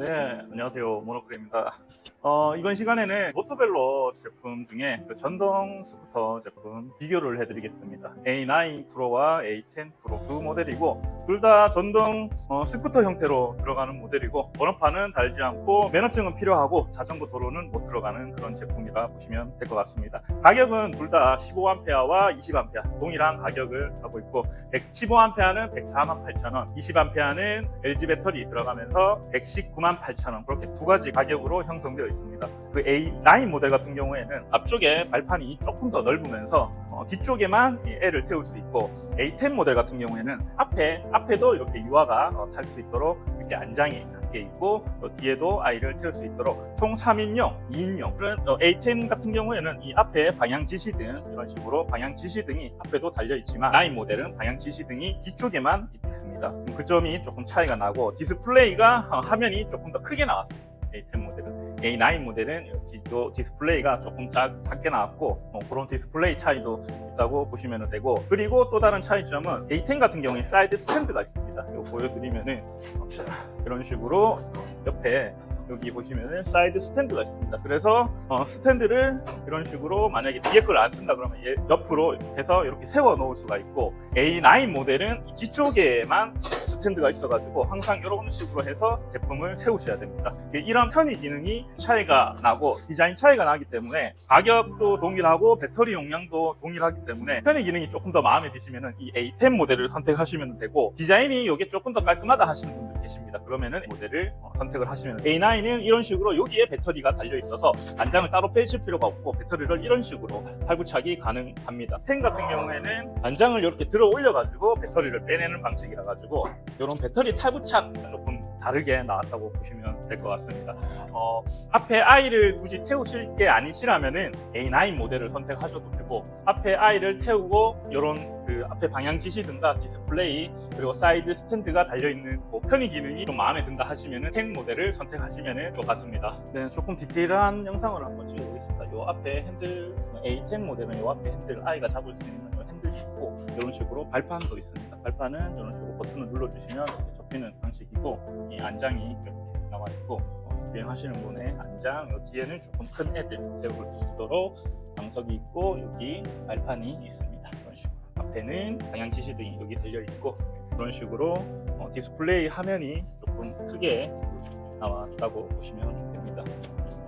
네, 안녕하세요. 모노클입니다. 어, 이번 시간에는 모토벨로 제품 중에 그 전동 스쿠터 제품 비교를 해드리겠습니다. A9 프로와 A10 프로 두 모델이고 둘 다 전동 어, 스쿠터 형태로 들어가는 모델이고 번호판은 달지 않고 면허증은 필요하고 자전거 도로는 못 들어가는 그런 제품이라 보시면 될 것 같습니다. 가격은 둘 다 15A와 20A 동일한 가격을 하고 있고 15A는 104만 8천 원, 20A는 LG 배터리 들어가면서 119만 8천원 그렇게 두 가지 가격으로 형성되어 있습니다. 그 A9 모델 같은 경우에는 앞쪽에 발판이 조금 더 넓으면서 어, 뒤쪽에만 이 L을 태울 수 있고 A10 모델 같은 경우에는 앞에 앞에도 이렇게 유아가 탈수 있도록 이렇게 안장이 게 있고 또 뒤에도 아이를 태울 수 있도록 총 3인용, 2인용 그런 어, A10 같은 경우에는 이 앞에 방향 지시등 이런 식으로 방향 지시등이 앞에도 달려 있지만 9 모델은 방향 지시등이 뒤쪽에만 있습니다. 그 점이 조금 차이가 나고 디스플레이가 어, 화면이 조금 더 크게 나왔습니다. A10 모델은 A9 모델은 뒤쪽 디스플레이가 조금 작, 작게 나왔고 어, 그런 디스플레이 차이도 있다고 보시면 되고 그리고 또 다른 차이점은 A10 같은 경우에 사이드 스탠드가 있습니다. 이거 보여드리면은 자, 이런 식으로 옆에 여기 보시면은 사이드 스탠드가 있습니다. 그래서 어, 스탠드를 이런 식으로 만약에 뒤에 걸 안 쓴다 그러면 얘 옆으로 해서 이렇게 세워 놓을 수가 있고 A9 모델은 이 뒤쪽에만 스탠드가 있어가지고 항상 이런 식으로 해서 제품을 세우셔야 됩니다. 이런 편의 기능이 차이가 나고 디자인 차이가 나기 때문에 가격도 동일하고 배터리 용량도 동일하기 때문에 편의 기능이 조금 더 마음에 드시면 이 A10 모델을 선택하시면 되고 디자인이 이게 조금 더 깔끔하다 하시는 분들 계십니다. 그러면은 이 모델을 어, 선택을 하시면 A9은 이런 식으로 여기에 배터리가 달려 있어서 안장을 따로 빼실 필요가 없고 배터리를 이런 식으로 탈부착이 가능합니다. 10 같은 경우에는 안장을 이렇게 들어 올려가지고 배터리를 빼내는 방식이라 가지고 이런 배터리 탈부착 조금 다르게 나왔다고 보시면 될 것 같습니다. 어, 앞에 아이를 굳이 태우실 게 아니시라면은 A9 모델을 선택하셔도 되고 앞에 아이를 태우고 이런 그 앞에 방향 지시등과 디스플레이 그리고 사이드 스탠드가 달려있는 뭐 편의 기능이 좀 마음에 든다 하시면은 10 모델을 선택하시면 될것 같습니다. 네, 조금 디테일한 영상을 한번 찍어보겠습니다. 이 앞에 핸들 A10 모델은 이 앞에 핸들 아이가 잡을 수 있는 요 핸들이 있고 이런 식으로 발판도 있습니다. 발판은 이런 식으로 버튼을 눌러주시면 이렇게 접히는 방식이고 이 안장이 이렇게 나와 있고 어, 비행하시는 분의 안장 요 뒤에는 조금 큰 애들 세울 수 있도록 방석이 있고 여기 발판이 있습니다. 이런 식으로 앞에는 방향 지시등이 여기 달려 있고 그런 식으로 어, 디스플레이 화면이 조금 크게 나왔다고 보시면 됩니다.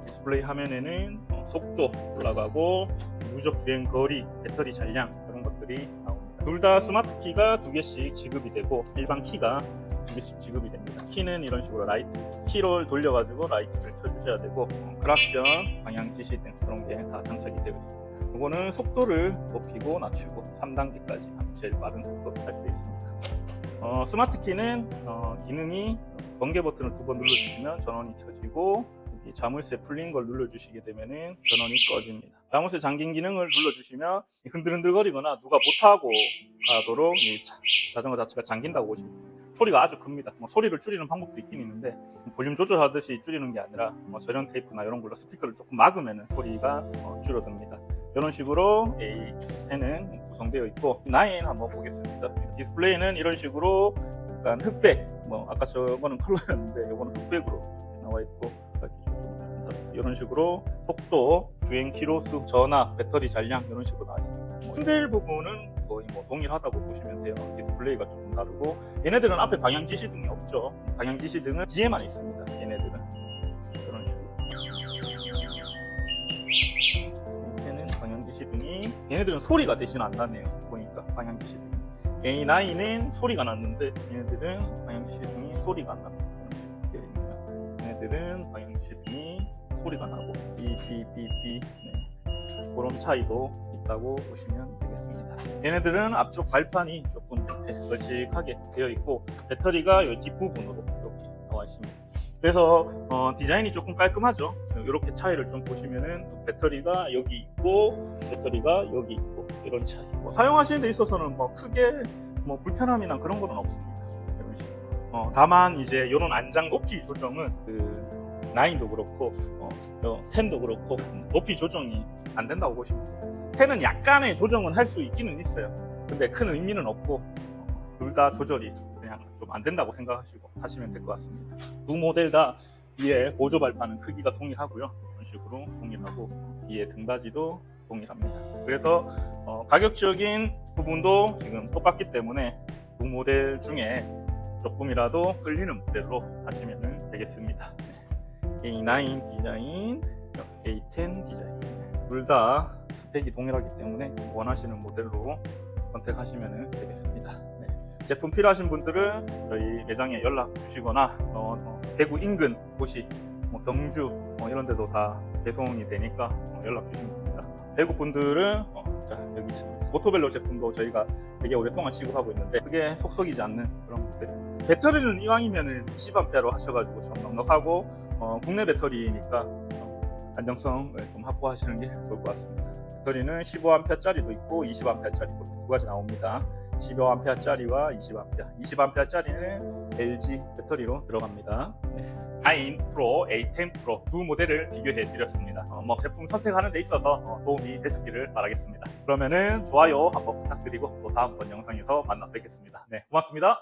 디스플레이 화면에는 어, 속도 올라가고 누적 주행 거리, 배터리 잔량 그런 것들이 나옵니다. 둘 다 스마트 키가 두 개씩 지급이 되고 일반 키가 두 개씩 지급이 됩니다. 키는 이런 식으로 라이트 키를 돌려가지고 라이트를 켜주셔야 되고 어, 크락션, 방향 지시 등 그런 게 다 장착이 되어 있습니다. 이거는 속도를 높이고 낮추고 3단계까지 제일 빠른 속도로 할 수 있습니다. 어, 스마트 키는 어, 기능이 번개 버튼을 두 번 눌러주시면 전원이 켜지고 이 자물쇠 풀린 걸 눌러주시게 되면은 전원이 꺼집니다. 자물쇠 잠긴 기능을 눌러주시면 흔들흔들거리거나 누가 못하고 가도록 이 자, 자전거 자체가 잠긴다고 보시면 됩니다. 소리가 아주 큽니다. 뭐 소리를 줄이는 방법도 있긴 있는데 볼륨 조절하듯이 줄이는 게 아니라 뭐 절연 테이프나 이런 걸로 스피커를 조금 막으면 소리가 어, 줄어듭니다. 이런 식으로 A10은 구성되어 있고 9 한번 보겠습니다. 디스플레이는 이런 식으로 약간 흑백, 뭐 아까 저거는 컬러였는데 이거는 흑백으로 나와 있고 이런 식으로 속도, 주행 키로수, 전압, 배터리 잔량 이런 식으로 나와 있습니다. 뭐 핸들 부분은 거의 뭐 동일하다고 보시면 돼요. 디스플레이가 조금 다르고 얘네들은 앞에 방향 지시등이 없죠. 방향 지시등은 뒤에만 있습니다. 얘네들은 이런 식으로. 밑에는 방향 지시등이 얘네들은 소리가 대신 안 나네요. 보니까 방향 지시등. A9은 소리가 났는데 얘네들은 방향 지시등이 소리가 안 납니다. 얘네들은 방향 지시등이 소리가 나고 삐삐삐삐 네. 그런 차이도 있다고 보시면 되겠습니다. 얘네들은 앞쪽 발판이 조금 밑에 걸쭉하게 되어 있고 배터리가 이 뒷부분으로 이렇게 나와 있습니다. 그래서 어, 디자인이 조금 깔끔하죠. 이렇게 차이를 좀 보시면은 배터리가 여기 있고 배터리가 여기 있고 이런 차이. 뭐 사용하시는 데 있어서는 뭐 크게 뭐 불편함이나 그런 거는 없습니다. 식으로. 어, 다만 이제 이런 안장 높이 조정은 그 나인도 그렇고 어, 10도 그렇고 높이 조정이 안 된다고 보시면 돼요. 10은 약간의 조정은 할 수 있기는 있어요. 근데 큰 의미는 없고 둘다 조절이 그냥 좀 안 된다고 생각하시고 하시면 될 것 같습니다. 두 모델 다 뒤에 보조 발판은 크기가 동일하고요. 이런 식으로 동일하고 뒤에 등받이도 동일합니다. 그래서 어, 가격적인 부분도 지금 똑같기 때문에 두 모델 중에 조금이라도 끌리는 모델로 하시면 되겠습니다. A9 디자인, A10 디자인 둘 다 스펙이 동일하기 때문에 원하시는 모델로 선택하시면 되겠습니다. 네. 제품 필요하신 분들은 저희 매장에 연락 주시거나 어, 어, 대구 인근 곳이 뭐 경주 뭐 이런 데도 다 배송이 되니까 어, 연락 주시면 됩니다. 대구 분들은 어, 자 여기 있습니다. 모토벨로 제품도 저희가 되게 오랫동안 시급하고 있는데 그게 속썩이지 않는 그런 모델입니다. 배터리는 이왕이면은 20A로 하셔가지고 좀 넉넉하고 어, 국내 배터리니까 어, 안정성을 좀 확보하시는 게 좋을 것 같습니다. 배터리는 15A짜리도 있고 20A짜리도 두 가지 나옵니다. 15A짜리와 20A. 20A짜리는 LG 배터리로 들어갑니다. 네. 9 프로, A10 프로 두 모델을 비교해 드렸습니다. 어, 뭐 제품 선택하는 데 있어서 어, 도움이 되셨기를 바라겠습니다. 그러면은 좋아요 한번 부탁드리고 또 다음번 영상에서 만나 뵙겠습니다. 네, 고맙습니다.